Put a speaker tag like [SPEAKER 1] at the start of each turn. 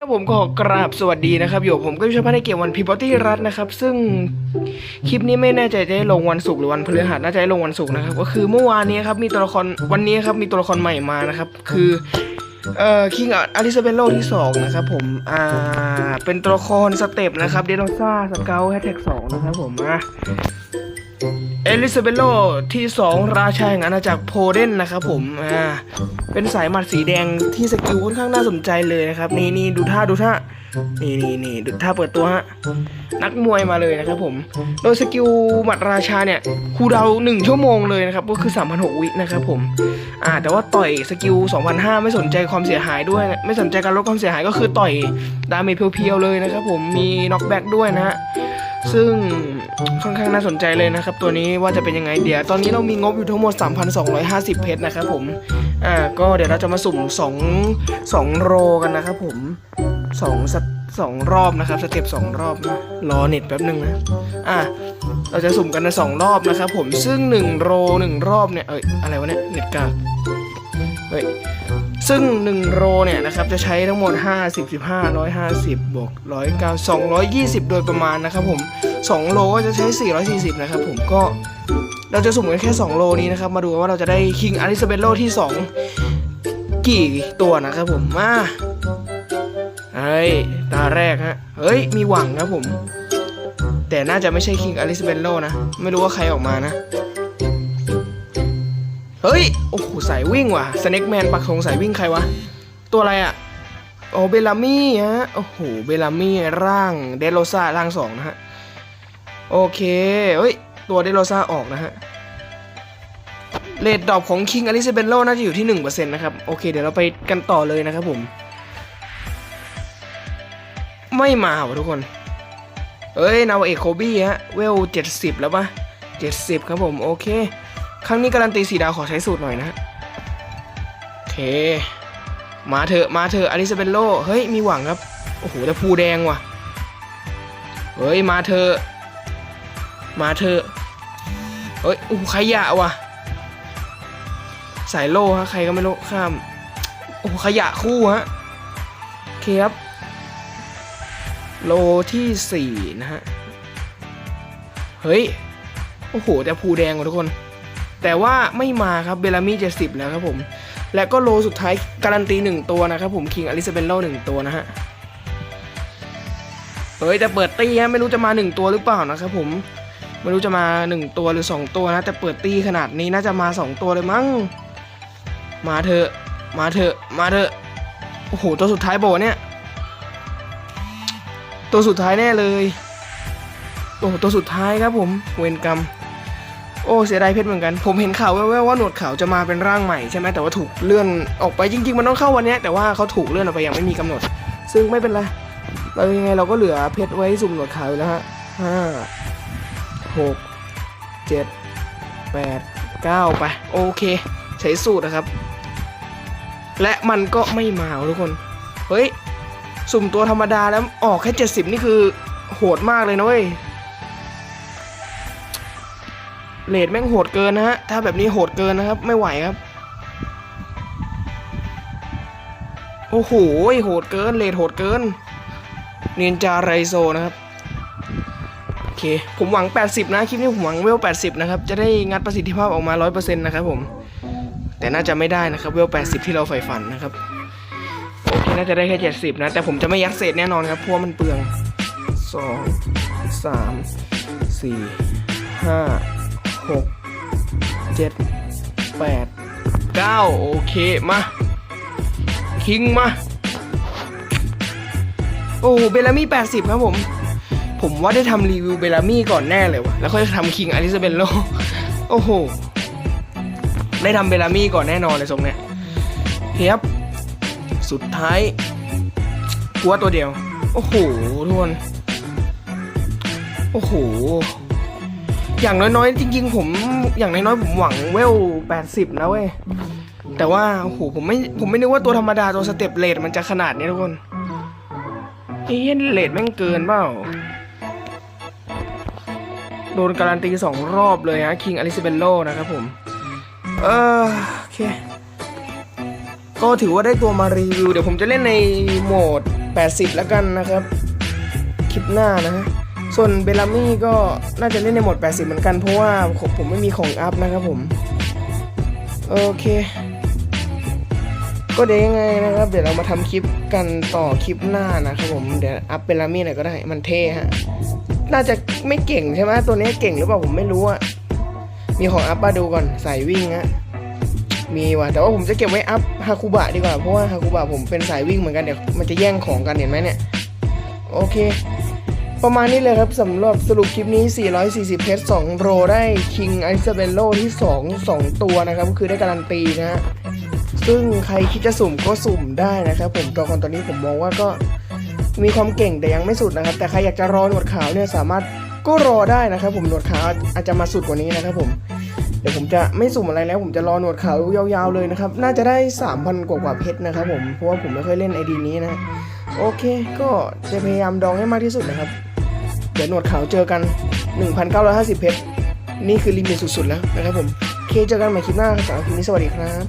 [SPEAKER 1] ครับผมก็ขอกราบสวัสดีนะครับอยู่กับผมก็วิชพันธ์ในเกมวันพีพอตี้รัฐนะครับ ซึ่งคลิปนี้ไม่แน่ใจจะได้ลงวันศุกร์หรือวันพฤหัสน่าจะได้ลงวันศุกร์นะครับ ก็คือเมื่อวานนี้ครับมีตัวละครวันนี้ครับมีตัวละครใหม่มานะครับ คือเอ่อคิงอลิซาเบโลที่สองนะครับผมอ่าเป็นตัวละครสเต็ปนะครับเดโนซ่าสเกลแฮชแท็กสองนะครับผมอะ เอลิซาเบโลที่ 2 ราชาแห่งอาณาจักรโพเดนนะครับผม อ่า เป็นสายหมัดสีแดงที่สกิลค่อนข้างน่าสนใจเลยนะครับ นี่นี่ดูท่าดูท่า นี่นี่นี่ดูท่าเปิดตัวฮะ นักมวยมาเลยนะครับผม โดยสกิลหมัดราชาเนี่ยคูลดาหนึ่งชั่วโมงเลยนะครับ ก็คือ3,006วินะครับผม อ่า แต่ว่าต่อยสกิล2,005ไม่สนใจความเสียหายด้วย ไม่สนใจการลดความเสียหายก็คือต่อยดาเมจเพียวๆเลยนะครับผม มีน็อกแบ็กด้วยนะฮะ ซึ่งค่อนข้างน่าสนใจเลยนะครับ ตัวนี้ว่าจะเป็นยังไงเดี๋ยวตอนนี้เรามีงบอยู่ทั้งหมด 3,250 เพชรนะครับผมอ่าก็เดี๋ยวเราจะมาสุ่ม2 2โรกันนะครับผม2สสองรอบนะครับสเต็ปสองรอบนะรอเน็ตแป๊บหนึ่งนะอ่าเราจะสุ่มกันในสองรอบนะครับผมซึ่ง1โร1รอบเนี่ยเอ้ยอะไรวะเนี่ยเน็ตกากเฮ้ย ซึ่ง 1 โรเนี่ยนะครับจะใช้ทั้งหมด 50 15 150 บวก109 220 โดยประมาณนะครับผม 2 โลก็จะใช้ 440 นะครับผมก็เราจะสุ่มกันแค่ 2 โลนี้นะครับ มาดูว่าเราจะได้คิงอลิซาเบโลที่ 2 กี่ตัวนะครับผม มาเฮ้ย ตาแรกฮะ เฮ้ย มีหวังครับผม แต่น่าจะไม่ใช่คิงอลิซาเบโลนะ ไม่รู้ว่าใครออกมานะ เฮ้ย โอ้โหสายวิ่งว่ะสเน็กแมนปักธงสายวิ่งใครวะ ตัวอะไรอะ่ะโอ้เบลามี่ฮะ โอ้โห เบลามี่ร่างเดโรซาร่างสองนะฮะ โอเค เฮ้ย ตัวเดโรซาออกนะฮะเรทดรอปของ King a l i z a b e t h น่าจะอยู่ที่ 1%นะครับ โอเค เดี๋ยวเราไปกันต่อเลยนะครับผม ไม่มาว่ะทุกคน เอ้ย นาวเอกโคบี้ฮะ เวล 70 แล้วปะ70 ครับผม โอเค ครั้งนี้การันตีสีดาวขอใช้สูตรหน่อยนะฮะโอเค มาเถอะมาเถอะอลิซาเบธโลเฮ้ยมีหวังครับ โอ้โหแต่ภูแดงว่ะ เฮ้ยมาเถอะมาเถอะเฮ้ยโอ้โหขยะว่ะ สายโล่ฮะใครก็ไม่รู้ข้ามโอ้โหขยะคู่ฮะโอเคครับโลที่สี่นะฮะ เฮ้ย โอ้โห แต่ภูแดงว่ะทุกคน แต่ว่าไม่มาครับเบลามี่เจ็ดสิบแล้วครับผม และก็โลสุดท้ายการันตีหนึ่งตัวนะครับผมคิงอลิซาเบธโลหนึ่งตัวนะฮะเฮ้ยแต่เปิดตี้ฮะไม่รู้จะมาหนึ่งตัวหรือเปล่านะครับผมไม่รู้จะมาหนึ่งตัวหรือสองตัวนะแต่เปิดตี้ขนาดนี้น่าจะมาสองตัวเลยมั้งมาเถอะมาเถอะมาเถอะโอ้โหตัวสุดท้ายโบเนี่ย ตัวสุดท้ายแน่เลยโอ้โหตัวสุดท้ายครับผมเวรกรรม โอ้เสียดายเพชรเหมือนกัน ผมเห็นข่าวแว่วๆว่าหนวดขาวจะมาเป็นร่างใหม่ใช่ไหมแต่ว่าถูกเลื่อนออกไปจริง ๆ มันต้องเข้าวันนี้แต่ว่าเขาถูกเลื่อนออกไปอย่างไม่มีกำหนด ซึ่งไม่เป็นไรเรายังไงเราก็เหลือเพชรไว้สุ่มหนวดขาวอยู่แล้วฮะห้าหกเจ็ดแปดเก้าไปโอเค ใช้สูตรนะครับ และมันก็ไม่มาทุกคน เฮ้ย สุ่มตัวธรรมดาแล้วออกแค่เจ็ดสิบนี่คือโหดมากเลยนะเว้ย เลดแม่งโหดเกินนะฮะ ถ้าแบบนี้โหดเกินนะครับ ไม่ไหวครับ โอ้โห โหดเกิน เลดโหดเกิน เนียนจาไรโซนะครับ โอเค ผมหวัง 80 นะ คลิปนี้ผมหวังเวล 80 นะครับ จะได้งัดประสิทธิภาพออกมา 100%นะครับผม แต่น่าจะไม่ได้นะครับ เวล 80 ที่เราใฝ่ฝันนะครับ โอเค น่าจะได้แค่ 70 นะ แต่ผมจะไม่ยัดเศษแน่นอนครับ เพราะว่ามันเปลือง2 3 4 5 6 7 8 9โอเค มา คิงมา โอ้เบลลามี่80ครับผม ผมว่าได้ทำรีวิวเบลลามี่ก่อนแน่เลยวะแล้วค่อยทำคิงอลิซาเบธโลโอ้โห ได้ทำเบลลามี่ก่อนแน่นอนเลยทรงเนี้ยเฮียบสุดท้ายกัวตัวเดียว โอ้โหทุกคนโอ้โห อย่างน้อยๆ จริง ๆ ผมอย่างน้อยๆผมหวังเวล80 นะเว้ย แต่ว่าโอ้โหผมไม่ผมไม่นึกว่าตัวธรรมดาตัวสเต็ปเลดมันจะขนาดนี้ทุกคนเอ้ยเลดแม่งเกินเปล่าโดนการันตีสองรอบเลยฮะคิงอลิซาเบธโลนะครับผม เออโอเค ก็ถือว่าได้ตัวมารีวิว เดี๋ยวผมจะเล่นในโหมด 80 แล้วกันนะครับ คลิปหน้านะฮะ ส่วนเบลามี่ก็น่าจะเล่นในโหมด 80 เหมือนกันเพราะว่าผมผมไม่มีของอัพนะครับผม โอเค ก็เดี๋ยวยังไงนะครับ เดี๋ยวเรามาทำคลิปกันต่อคลิปหน้านะครับผมเดี๋ยวอัพเบลามี่หน่อยก็ได้มันเท่ฮะน่าจะไม่เก่งใช่ไหมตัวนี้เก่งหรือเปล่าผมไม่รู้อะมีของอัพมาดูก่อนสายวิ่งฮะมีว่ะแต่ว่าผมจะเก็บไว้อัพฮาคุบะดีกว่าเพราะว่าฮาคุบะผมเป็นสายวิ่งเหมือนกันเดี๋ยวมันจะแย่งของกันเห็นไหมเนี่ย โอเค ประมาณนี้เลยครับสำหรับสรุปคลิปนี้ 440 เพชร 2โรได้คิงไอซ์เบลโลที่ 2 2 ตัวนะครับ ก็คือได้การันตีนะฮะ ซึ่งใครคิดจะสุ่มก็สุ่มได้นะครับผมตัวคนตอนนี้ผมมองว่าก็มีความเก่งแต่ยังไม่สุดนะครับ แต่ใครอยากจะรอหนวดขาวเนี่ยสามารถก็รอได้นะครับ ผมหนวดขาวอาจจะมาสุดกว่านี้นะครับผมเดี๋ยวผมจะไม่สุ่มอะไรแล้ว ผมจะรอหนวดขาวยาวๆเลยนะครับ น่าจะได้ 3,000 กว่ากว่าเพชรนะครับผมเพราะว่าผมไม่ค่อยเล่นไอดีนี้นะ โอเค ก็จะพยายามดองให้มากที่สุดนะครับ เดี๋ยวหนวดขาวเจอกัน 1,950 เพชร นี่คือลิมิตสุดๆแล้วนะครับผม เคเจอกันใหม่คลิปหน้าสำหรับคลิปนี้สวัสดีครับ